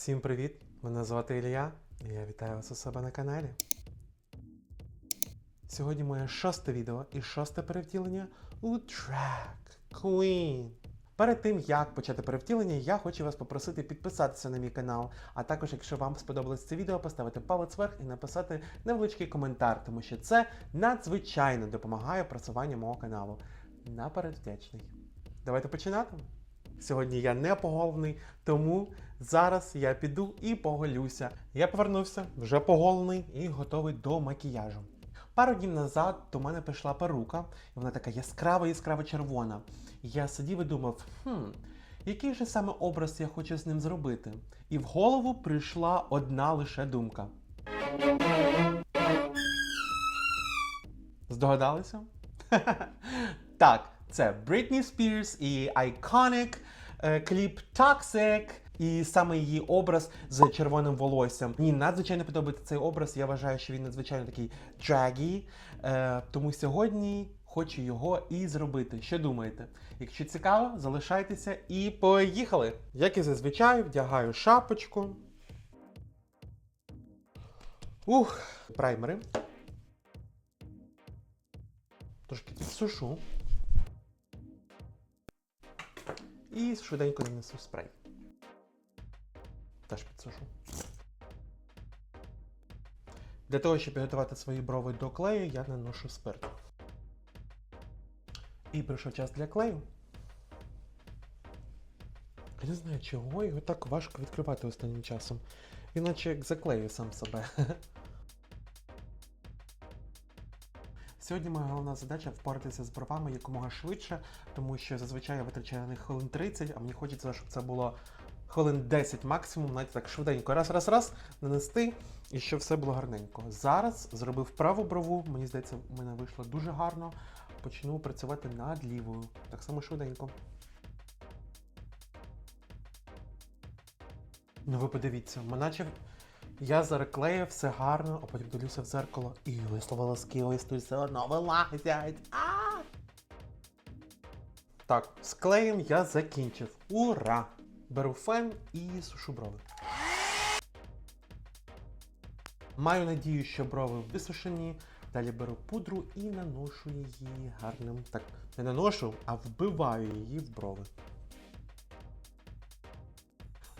Всім привіт! Мене звати Ілля, і я вітаю вас у себе на каналі. Сьогодні моє шосте відео і шосте перевтілення у Drag Queen. Перед тим як почати перевтілення, я хочу вас попросити підписатися на мій канал, а також, якщо вам сподобалось це відео, поставити палець вверх і написати невеличкий коментар, тому що це надзвичайно допомагає просуванню мого каналу. Наперед вдячний. Давайте починати. Сьогодні я не поголений, тому зараз я піду і поголюся. Я повернувся вже поголений і готовий до макіяжу. Пару днів назад до мене прийшла перука, і вона така яскрава, яскраво червона. Я сидів і думав, хм, який же саме образ я хочу з ним зробити? І в голову прийшла одна лише думка. Здогадалися? так, це Britney Spears і Iconic кліп Toxic. І саме її образ з червоним волоссям. Мені надзвичайно подобається цей образ. Я вважаю, що він надзвичайно такий драгі. Е, тому сьогодні хочу його і зробити. Що думаєте? Якщо цікаво, залишайтеся і поїхали! Як і зазвичай, вдягаю шапочку. Ух, праймери. Трошки підсушу. І швиденько нанесу спрей. Теж підсушу. Для того, щоб підготувати свої брови до клею, я наношу спирт. І прийшов час для клею. Я не знаю, чого його так важко відкривати останнім часом. Він наче як заклеює сам себе. Сьогодні моя головна задача впоратися з бровами якомога швидше, тому що зазвичай я витрачаю на них хвилин 30, а мені хочеться, щоб це було хвилин 10 максимум, навіть так швиденько, раз, раз, раз, нанести, і щоб все було гарненько. Зараз зробив праву брову, мені здається, в мене вийшло дуже гарно. Почну працювати над лівою. Так само швиденько. Ну ви подивіться, наче я зареклею все гарно, а потім дивлюся в зеркало і ось тут все одно вилазять. А! Так, з клеєм я закінчив. Ура! Беру фен і сушу брови. Маю надію, що брови висушені. Далі беру пудру і наношу її гарним. Так, не наношу, а вбиваю її в брови.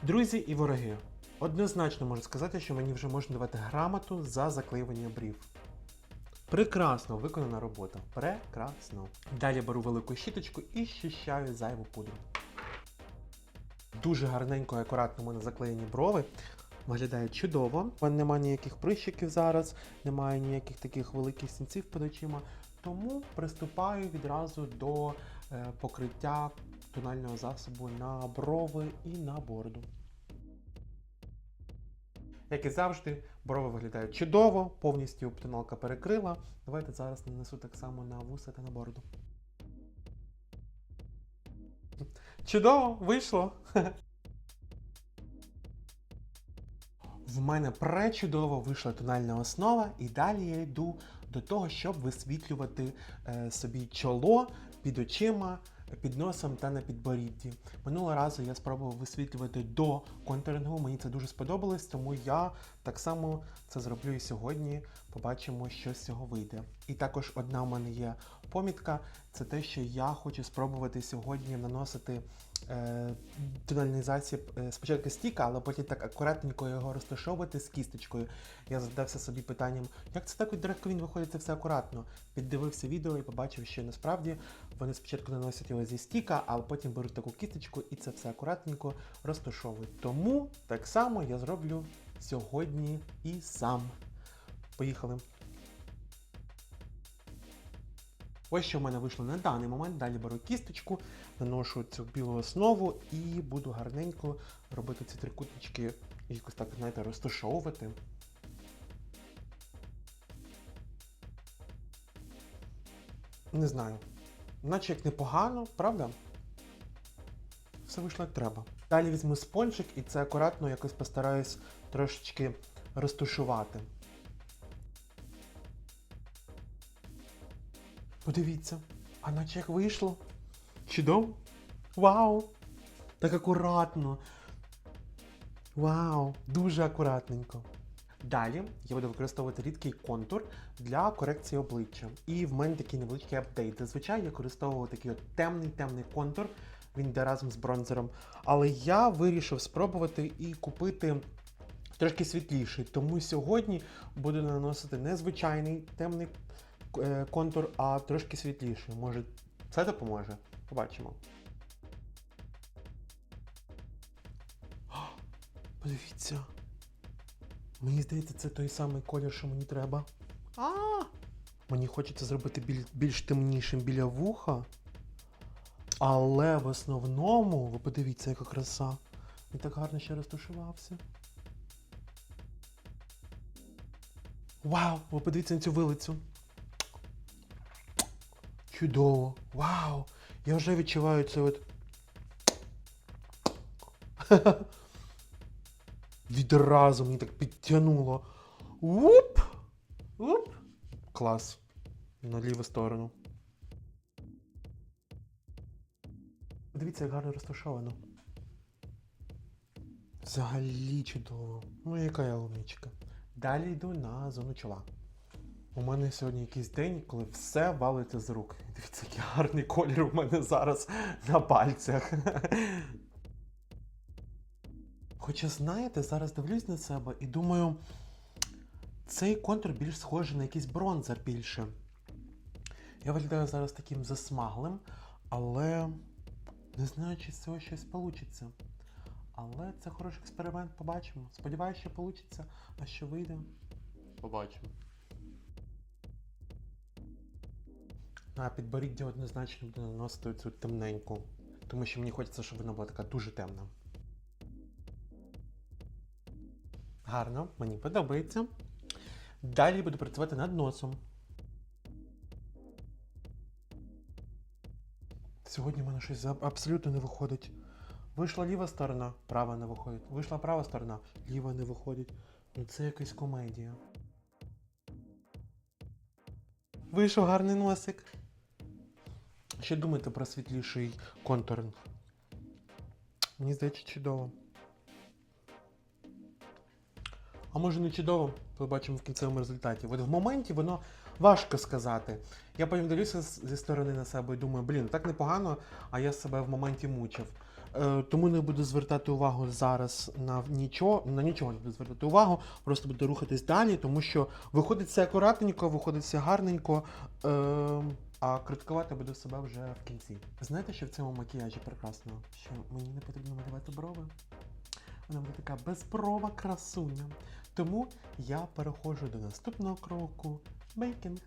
Друзі і вороги. Однозначно можу сказати, що мені вже можна давати грамоту за заклеювання брів. Прекрасно виконана робота. Прекрасно. Далі беру велику щіточку і щищаю зайву пудру. Дуже гарненько і акуратно у мене заклеєні брови. Виглядає чудово. У мене немає ніяких прищиків зараз, немає ніяких таких великих сінців під очима. Тому приступаю відразу до е, покриття тонального засобу на брови і на бороду. Як і завжди, брови виглядають чудово, повністю тоналка перекрила. Давайте зараз нанесу так само на вуса та на бороду. Чудово, вийшло! В мене пречудово вийшла тональна основа, і далі я йду до того, щоб висвітлювати е, собі чоло під очима, під носом та на підборідді. Минулого разу я спробував висвітлювати до контурингу, мені це дуже сподобалось, тому я так само це зроблю і сьогодні. Побачимо, що з цього вийде. І також одна у мене є помітка, це те, що я хочу спробувати сьогодні наносити е, засіб е, спочатку стіка, але потім так акуратненько його розташовувати з кісточкою. Я задався собі питанням, як це так від він виходить це все акуратно. Піддивився відео і побачив, що насправді вони спочатку наносять його зі стіка, а потім беруть таку кісточку і це все акуратненько розташовують. Тому так само я зроблю сьогодні і сам. Поїхали. Ось що в мене вийшло на даний момент. Далі беру кісточку, наношу цю білу основу і буду гарненько робити ці трикутнички якось так, знаєте, розташовувати. Не знаю. Наче як непогано, правда? Все вийшло як треба. Далі візьму спонжик і це акуратно якось постараюсь трошечки розташувати. Подивіться, а наче як вийшло. Чудово? Вау! Так акуратно. Вау, дуже акуратненько. Далі я буду використовувати рідкий контур для корекції обличчя. І в мене такий невеличкий апдейт. Зазвичай я використовував такий от темний темний контур. Він йде разом з бронзером. Але я вирішив спробувати і купити трошки світліший. Тому сьогодні буду наносити не звичайний темний контур, а трошки світліший. Може, це допоможе? Побачимо. Подивіться. Мені здається, це той самий колір, що мені треба. А! Мені хочеться зробити біль, більш темнішим біля вуха. Але в основному, ви подивіться, яка краса. Він так гарно ще розташувався. Вау! Ви подивіться на цю вилицю. Чудово! Вау! Я вже відчуваю це от. Відразу мені так підтягнуло. Уп! Уп! Клас. На ліву сторону. Дивіться, як гарно розташовано. Взагалі чудово. Ну, яка я умничка. Далі йду на зону чола. У мене сьогодні якийсь день, коли все валиться з рук. Дивіться, який гарний колір у мене зараз на пальцях. Хоча, знаєте, зараз дивлюсь на себе і думаю, цей контур більш схожий на якийсь бронзер більше. Я виглядаю зараз таким засмаглим, але не знаю, чи з цього щось вийде. Але це хороший експеримент, побачимо. Сподіваюся, що вийде, а що вийде, побачимо. А підборіддя однозначно буду наносити цю темненьку, тому що мені хочеться, щоб вона була така дуже темна. Гарно, мені подобається. Далі буду працювати над носом. Сьогодні в мене щось абсолютно не виходить. Вийшла ліва сторона, права не виходить. Вийшла права сторона, ліва не виходить. Ну це якась комедія. Вийшов гарний носик. Що думаєте про світліший контуринг? Мені здається, чудово. А може не чудово, побачимо в кінцевому результаті. От в моменті воно важко сказати. Я потім дивлюся зі сторони на себе і думаю, блін, так непогано, а я себе в моменті мучив. Е, тому не буду звертати увагу зараз на нічого, на нічого не буду звертати увагу, просто буду рухатись далі, тому що виходить все акуратненько, виходить все гарненько, е, а критикувати буду себе вже в кінці. Знаєте, що в цьому макіяжі прекрасно? Що мені не потрібно малювати брови. Вона буде така безброва красуня. Тому я переходжу до наступного кроку бейкінг.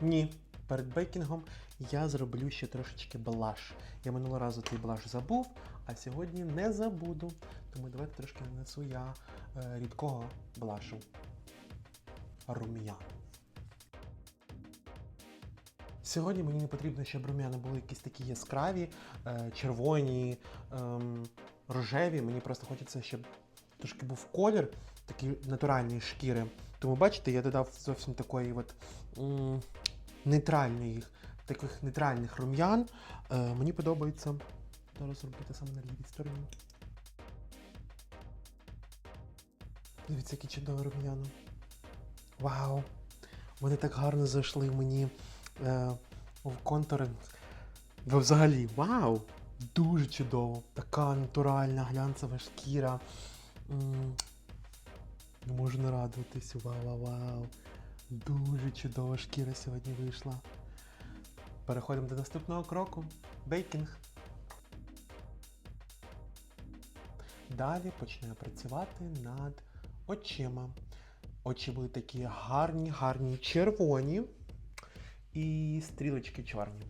Ні, перед бейкінгом я зроблю ще трошечки блаш. Я минулого разу цей блаш забув, а сьогодні не забуду. Тому давайте трошки нанесу я е, рідкого блашу. Рум'ян. Сьогодні мені не потрібно, щоб рум'яна були якісь такі яскраві, е, червоні, ем, рожеві. Мені просто хочеться, щоб трошки був колір такий натуральної шкіри. Тому бачите, я додав зовсім такої от нейтральної, таких нейтральних рум'ян. Е, мені подобається зараз робити саме на лівій стороні. Дивіться, які чудові рум'яна. Вау! Вони так гарно зайшли мені е, в контури. Ви взагалі, вау! Дуже чудово. Така натуральна глянцева шкіра. Не можу не радуватись. Вау, вау, вау. Дуже чудова шкіра сьогодні вийшла. Переходимо до наступного кроку. Бейкінг. Далі починаю працювати над очима. Очі були такі гарні, гарні червоні і стрілочки чорні.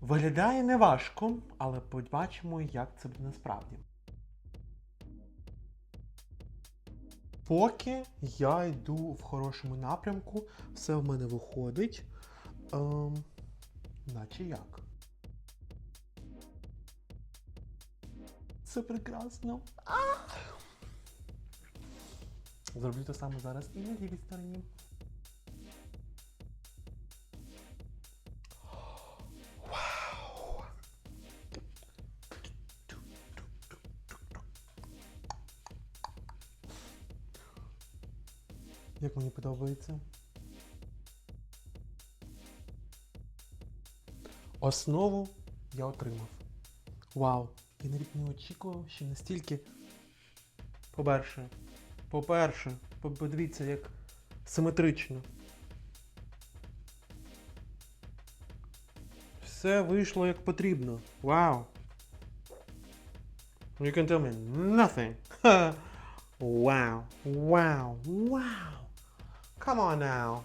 Виглядає неважко, але побачимо, як це буде насправді. Поки я йду в хорошому напрямку, все в мене виходить. Ем, наче як. Це прекрасно. Зроблю те саме зараз і на лівій стороні. Вау! Як мені подобається? Основу я отримав. Вау! Я навіть не очікував, що настільки. По-перше, по-перше, подивіться, як симетрично. Все вийшло як потрібно. Вау! You can tell me nothing. Wow. Wow. Wow. Come on now.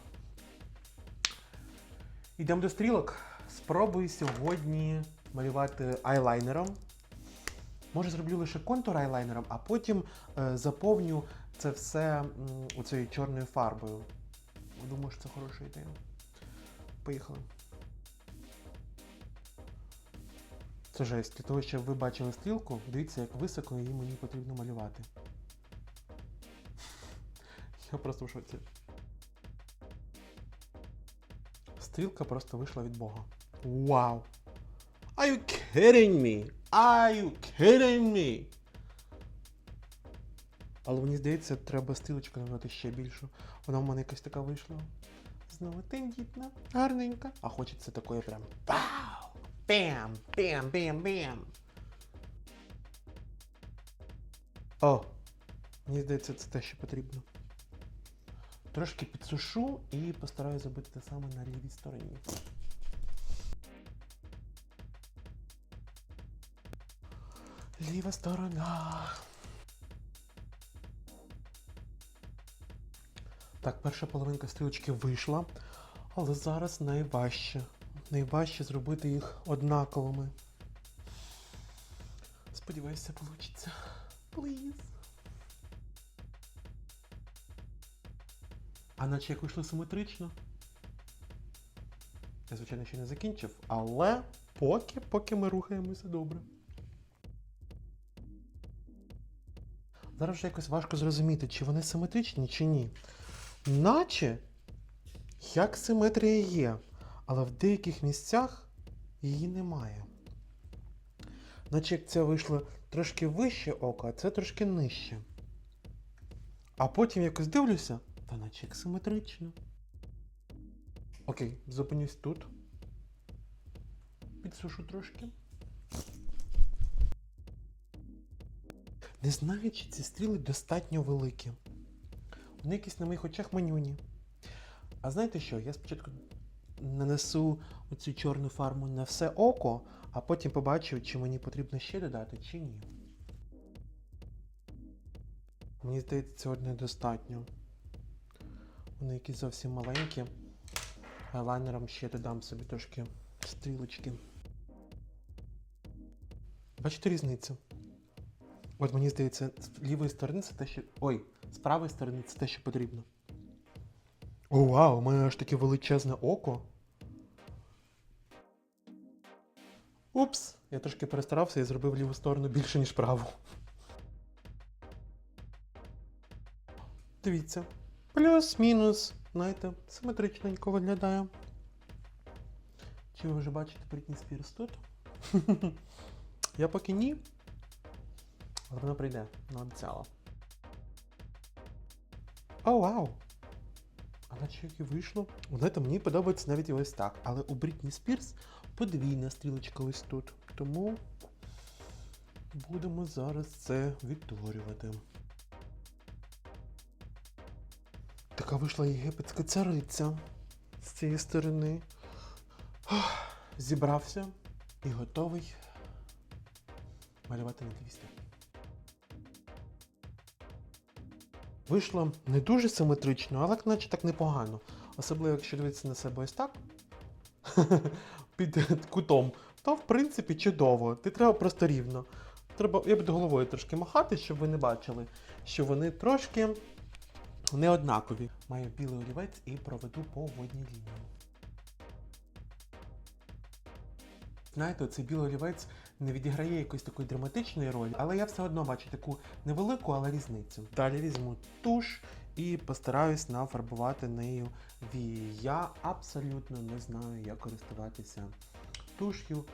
Йдемо до стрілок. Спробую сьогодні малювати айлайнером. Може зроблю лише контур айлайнером, а потім е, заповню це все м, оцією чорною фарбою. Думаю, що це хороша ідея. Поїхали. Це жесть. Для того, щоб ви бачили стрілку, дивіться, як високо її мені потрібно малювати. Я просто в шоці. Стрілка просто вийшла від Бога. Вау! Are you kidding me? Are you kidding me? Але мені здається, треба стрілочку набрати ще більшу. Вона в мене якась така вийшла. Знову тендітна, гарненька. А хочеться такої прям. Вау! Бам! Бам! Бам! Бам! О! Мені здається, це те, що потрібно. Трошки підсушу і постараюся зробити те саме на лівій стороні. Ліва сторона. Так, перша половинка стрілочки вийшла, але зараз найважче. Найважче зробити їх однаковими. Сподіваюся, вийде. Please. А наче як вийшло симетрично. Я, звичайно, ще не закінчив, але поки, поки ми рухаємося добре. Зараз вже якось важко зрозуміти, чи вони симетричні, чи ні. Наче як симетрія є, але в деяких місцях її немає. Наче як це вийшло трошки вище око, а це трошки нижче. А потім якось дивлюся, та наче як симетрично. Окей, зупинюсь тут. Підсушу трошки. Не знаю, чи ці стріли достатньо великі. Вони якісь на моїх очах манюні. А знаєте що? Я спочатку нанесу оцю чорну фарбу на все око, а потім побачу, чи мені потрібно ще додати, чи ні. Мені здається, цього недостатньо. Вони якісь зовсім маленькі. Айлайнером ще додам собі трошки стрілочки. Бачите різницю? От мені здається, з лівої сторони це те, що. Ой, з правої сторони це те, що потрібно. О, вау, у мене аж таке величезне око. Упс, я трошки перестарався і зробив ліву сторону більше, ніж праву. Дивіться. Плюс-мінус. Знаєте, симетричненько виглядає. Чи ви вже бачите Брітні Спірс тут? Я поки ні. Вона прийде, вона обіцяла. О, вау! А наче як і вийшло. Знаєте, мені подобається навіть і ось так. Але у Брітні Спірс подвійна стрілочка ось тут. Тому будемо зараз це відтворювати. Така вийшла єгипетська цариця з цієї сторони. Зібрався і готовий малювати на невісту. Вийшло не дуже симетрично, але наче так непогано. Особливо, якщо дивитися на себе ось так під кутом, то в принципі чудово. Ти треба просто рівно. Треба, я буду головою трошки махати, щоб ви не бачили, що вони трошки не однакові. Маю білий олівець і проведу по водній лінії. Знаєте, цей білий олівець не відіграє якоїсь такої драматичної ролі, але я все одно бачу таку невелику, але різницю. Далі візьму туш і постараюсь нафарбувати нею вії. Я абсолютно не знаю, як користуватися туш'ю.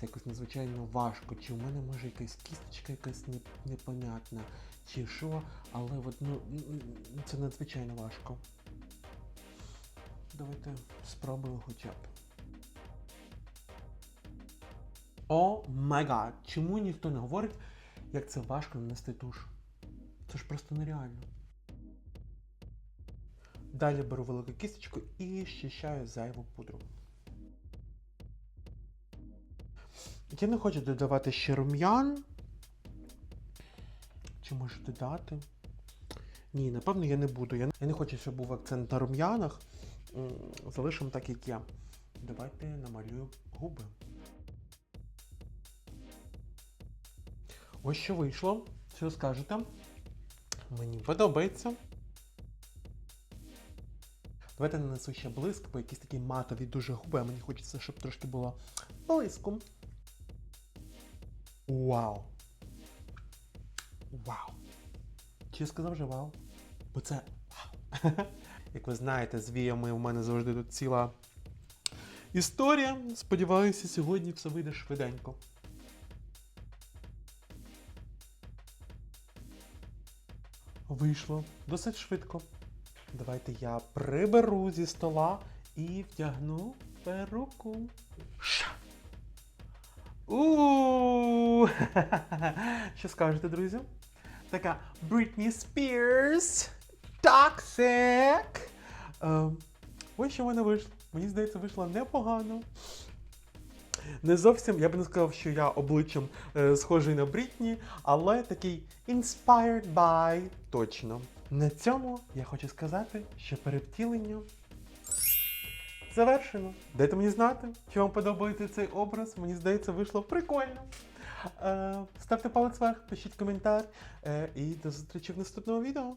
це якось надзвичайно важко. Чи в мене може якась кісточка якась непонятна, чи що, але от, ну, це надзвичайно важко. Давайте спробую хоча б. О май гад! Чому ніхто не говорить, як це важко нанести туш? Це ж просто нереально. Далі беру велику кісточку і щищаю зайву пудру. Я не хочу додавати ще рум'ян. Чи можу додати? Ні, напевно, я не буду. Я не хочу, щоб був акцент на рум'янах. Залишимо так, як є. Давайте намалюю губи. Ось що вийшло. Що скажете? Мені подобається. Давайте нанесу ще блиск, бо якісь такі матові дуже губи, а мені хочеться, щоб трошки було блиску. Вау! Вау! Чи я сказав вже вау? Бо це вау! Як ви знаєте, з віями у мене завжди тут ціла історія. Сподіваюся, сьогодні все вийде швиденько. Вийшло досить швидко. Давайте я приберу зі стола і вдягну перуку. Ша. У. Що скажете, друзі? Така Spears. Toxic. Е, ось що в мене вийшло. Мені здається, вийшло непогано. Не зовсім, я б не сказав, що я обличчям е, схожий на Брітні, але такий inspired by точно. На цьому я хочу сказати, що перевтілення завершено. Дайте мені знати, чи вам подобається цей образ. Мені здається, вийшло прикольно. Е, ставте палець вверх, пишіть коментар е, і до зустрічі в наступному відео.